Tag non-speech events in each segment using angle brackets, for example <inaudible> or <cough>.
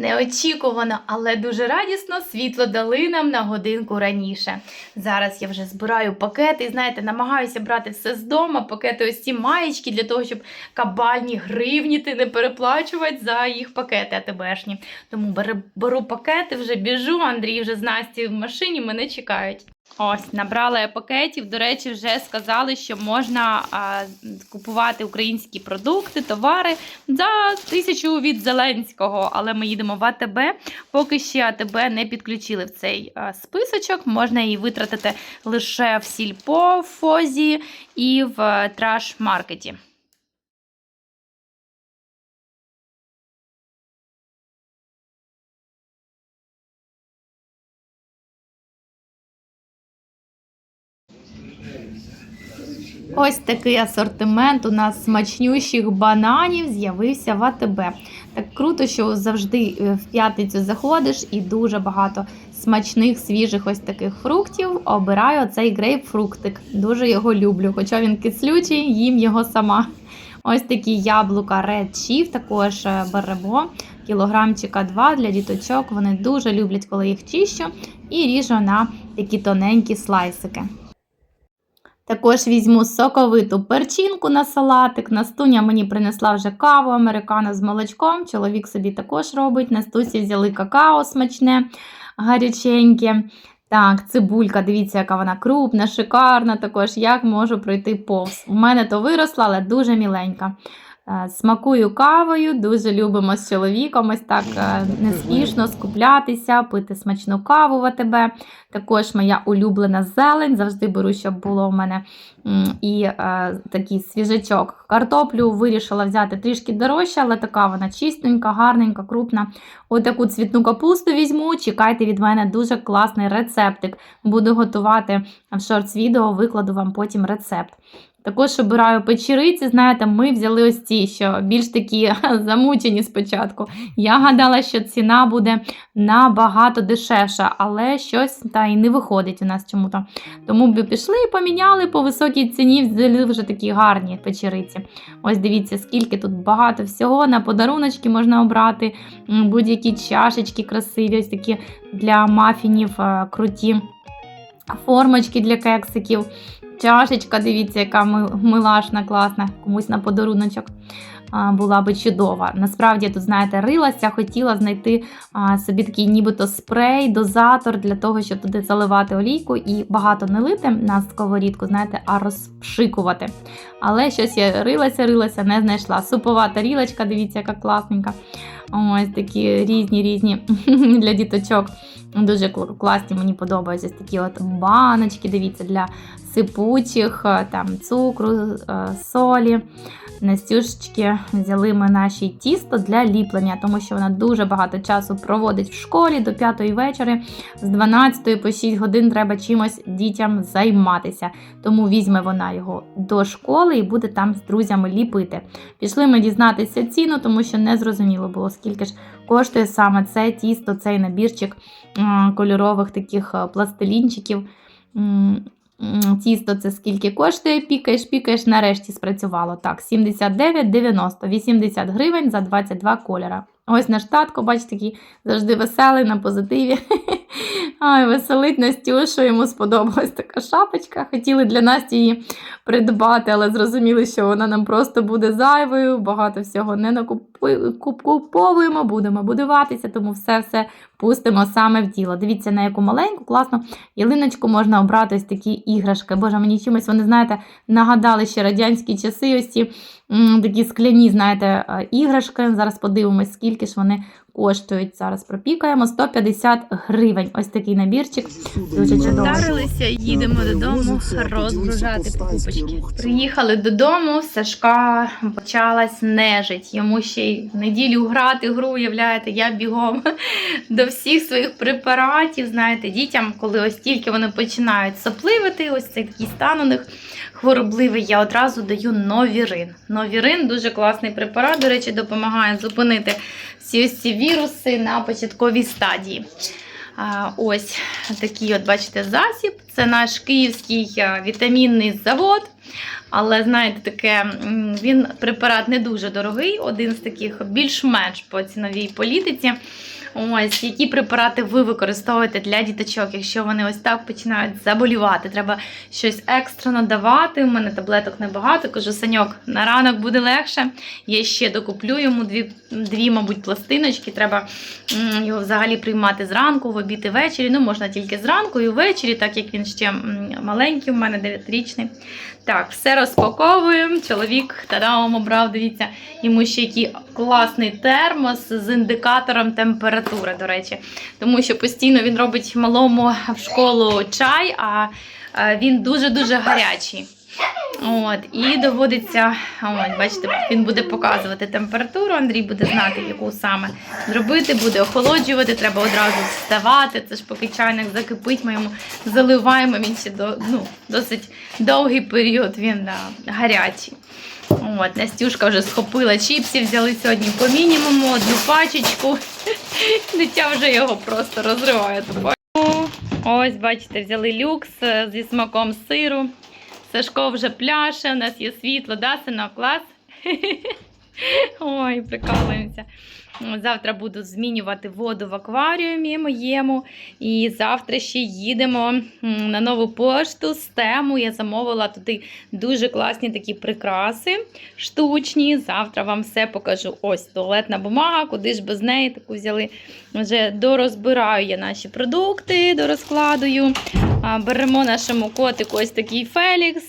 Неочікувано, але дуже радісно світло дали нам на годинку раніше. Зараз я вже збираю пакети, і знаєте, намагаюся брати все з дому, пакети ось ці маєчки для того, щоб кабальні гривні ти не переплачувати за їх пакети АТБшні. Тому беру, пакети, вже біжу. Андрій вже з Насті в машині мене чекають. Ось, набрала я пакетів. До речі, вже сказали, що можна а, купувати українські продукти, товари за тисячу від Зеленського. Але ми їдемо в АТБ. Поки ще АТБ не підключили в цей а, списочок. Можна її витратити лише в сільпо, фозі і в е, траш-маркеті. Ось такий асортимент у нас смачнющих бананів з'явився в АТБ. Так круто, що завжди е, в п'ятницю заходиш і дуже багато смачних, свіжих ось таких фруктів. Обираю цей грейпфруктик. Дуже його люблю. Хоча він кислючий, їм його сама. Ось такі яблука Red Chief, також е, беремо. Кілограмчика два для діточок. Вони дуже люблять, коли їх чищу, і ріжу на такі тоненькі слайсики. Також візьму соковиту перчинку на салатик. Настуня мені принесла вже каву американо з молочком. Чоловік собі також робить. Настусі взяли какао смачне, гаряченьке. Так, цибулька, дивіться, яка вона крупна, шикарна. Також як можу пройти повз. У мене то виросла, але дуже міленька. Е, Смакую кавою, дуже любимо з чоловіком ось так е, неспішно скуплятися, пити смачну каву в АТБ. Також моя улюблена зелень. Завжди беру, щоб було у мене і е, такий свіжачок. Картоплю вирішила взяти трішки дорожче, але така вона чистенька, гарненька, крупна. Отаку цвітну капусту візьму. Чекайте від мене дуже класний рецептик. Буду готувати в шортс-відео, викладу вам потім рецепт. Також обираю печериці. Знаєте, ми взяли ось ці, що більш такі <laughs> замучені спочатку. Я гадала, що ціна буде набагато дешевша, але щось та й не виходить у нас чому-то. Тому б пішли і поміняли по високій ціні, взяли вже такі гарні печериці. Ось дивіться, скільки тут багато всього. На подаруночки можна обрати будь-які чашечки красиві, ось такі для мафінів е, круті. Формочки для кексиків. Чашечка, дивіться, яка милашна, класна, комусь на подаруночок була би чудова. Насправді, тут, знаєте, рилася, хотіла знайти собі такий нібито спрей, дозатор для того, щоб туди заливати олійку і багато не лити на сковорідку, знаєте, а розпшикувати. Але щось я рилася, рилася, не знайшла. Супова тарілочка, дивіться, яка класненька. Ось такі різні різні <laughs> для діточок. Дуже класні, мені подобаються такі от баночки, дивіться, для сипучих, е, там цукру, е, солі. Настюшечки взяли ми наші тісто для ліплення, тому що вона дуже багато часу проводить в школі до 5 вечора. З 12 по 6 годин треба чимось дітям займатися. Тому візьме вона його до школи і буде там з друзями ліпити. Пішли ми дізнатися ціну, тому що не зрозуміло було, скільки ж коштує саме це тісто, цей набірчик кольорових таких пластилінчиків. Тісто це скільки коштує, пікаєш, пікаєш, нарешті спрацювало. Так, 79,90, 80 гривень за 22 кольора. Ось наш татко, бачите, такий завжди веселий на позитиві. <laughs> Ай, веселить Настюшу, йому сподобалась така шапочка. Хотіли для Насті її придбати, але зрозуміли, що вона нам просто буде зайвою, багато всього не накупу- куп- куповуємо, будемо будуватися, тому все-все пустимо саме в діло. Дивіться, на яку маленьку, класну ялиночку можна обрати ось такі іграшки. Боже, мені чимось, вони, знаєте, нагадали ще радянські часи, ось ці м, такі скляні, знаєте, е, іграшки. Зараз подивимось, скільки ж вони коштують. Зараз пропікаємо 150 гривень. Ось такий набірчик. Дуже чудово. Вдарилися, їдемо додому розгружати покупочки. Приїхали додому, Сашка почалась нежить. Йому ще й в неділю грати гру, уявляєте, я бігом <laughs> до всіх своїх препаратів. Знаєте, дітям, коли ось тільки вони починають сопливити, ось цей такий стан у них хворобливий, я одразу даю новірин. Новірин дуже класний препарат, до речі, допомагає зупинити всі ось ці віруси на початковій стадії. Ось такий, от бачите, засіб. Це наш київський вітамінний завод. Але знаєте, таке він препарат не дуже дорогий, один з таких більш-менш по ціновій політиці. Ось які препарати ви використовуєте для діточок, якщо вони ось так починають заболівати. Треба щось екстрено давати. У мене таблеток небагато. Кажу, саньок, на ранок буде легше. Я ще докуплю йому дві, дві мабуть, пластиночки. Треба його взагалі приймати зранку, в обід і ввечері. Ну, можна тільки зранку і ввечері, так як він ще маленький, у мене 9-річний. Так, все розпаковуємо. Чоловік тадам обрав, дивіться, йому ще який класний термос з індикатором температури, до речі. Тому що постійно він робить малому в школу чай, а він дуже-дуже гарячий. От, і доводиться, от, бачите, він буде показувати температуру, Андрій буде знати, яку саме зробити, буде охолоджувати, треба одразу вставати. Це ж поки чайник закипить, ми йому заливаємо, він ще до, ну, досить довгий період, він да, гарячий. От, Настюшка вже схопила чіпсів, взяли сьогодні по мінімуму, одну пачечку. <laughs> Дитя вже його просто розриває. Ось, бачите, взяли люкс е, зі смаком сиру. Сашко вже пляше, у нас є світло, да, синок, клас? Ой, прикалуємося. Завтра буду змінювати воду в акваріумі моєму. І завтра ще їдемо на нову пошту з тему. Я замовила туди дуже класні такі прикраси штучні. Завтра вам все покажу. Ось туалетна бумага, куди ж без неї таку взяли. Вже дорозбираю я наші продукти, дорозкладую. Беремо нашому котику ось такий Фелікс,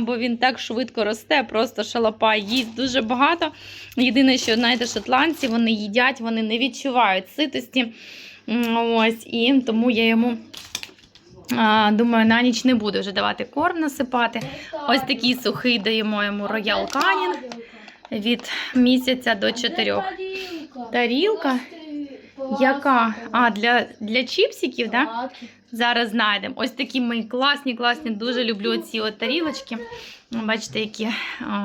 бо він так швидко росте, просто шалопай, їсть дуже багато. Єдине, що знаєте, шотландці вони їдять, вони не відчувають ситості. Ось, і тому я йому. Думаю, на ніч не буду вже давати корм насипати. Ось такий сухий даємо йому роял канін від місяця до чотирьох. Тарілка? Яка? А, для, для чіпсиків? Да? Зараз знайдемо. Ось такі мої класні, класні. Дуже люблю ці от тарілочки. Бачите, які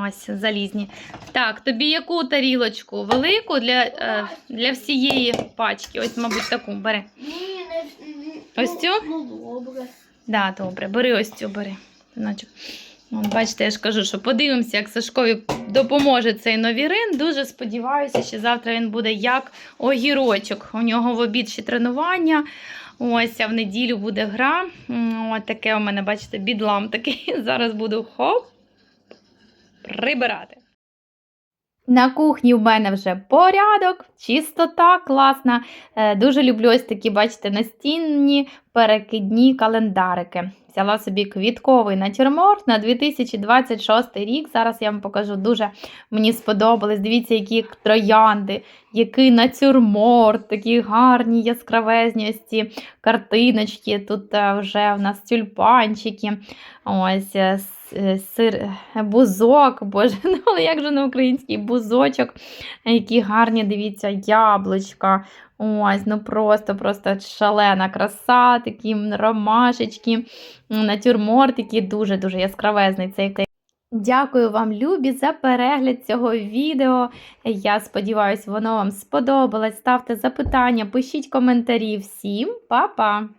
ось залізні. Так, тобі яку тарілочку? Велику для, е, для всієї пачки. Ось, мабуть, таку бери. Ось цю? Ну, добре. Да, добре, бери ось цю, бери. От, бачите, я ж кажу, що подивимося, як Сашкові допоможе цей новірин. Дуже сподіваюся, що завтра він буде як огірочок. У нього в обід ще тренування. Ось, а в неділю буде гра. Ось таке у мене, бачите, бідлам такий. <laughs> Зараз буду хоп прибирати. На кухні в мене вже порядок, чистота класна. Е, Дуже люблю ось такі, бачите, настінні перекидні календарики. Взяла собі квітковий натюрморт на 2026 рік. Зараз я вам покажу дуже мені сподобались. Дивіться, які троянди, який натюрморт, такі гарні, яскравезні картиночки. Тут е, вже в нас тюльпанчики. Ось е, е, сир, бузок, боже, <laughs> ну як же на український бузочок, які гарні, дивіться, яблучка. Ось, ну просто, просто шалена краса, такі ромашечки, натюрмортики, натюрморт, дуже-дуже яскравезний цей. Дякую вам, любі, за перегляд цього відео. Я сподіваюся, воно вам сподобалось. Ставте запитання, пишіть коментарі. Всім па-па!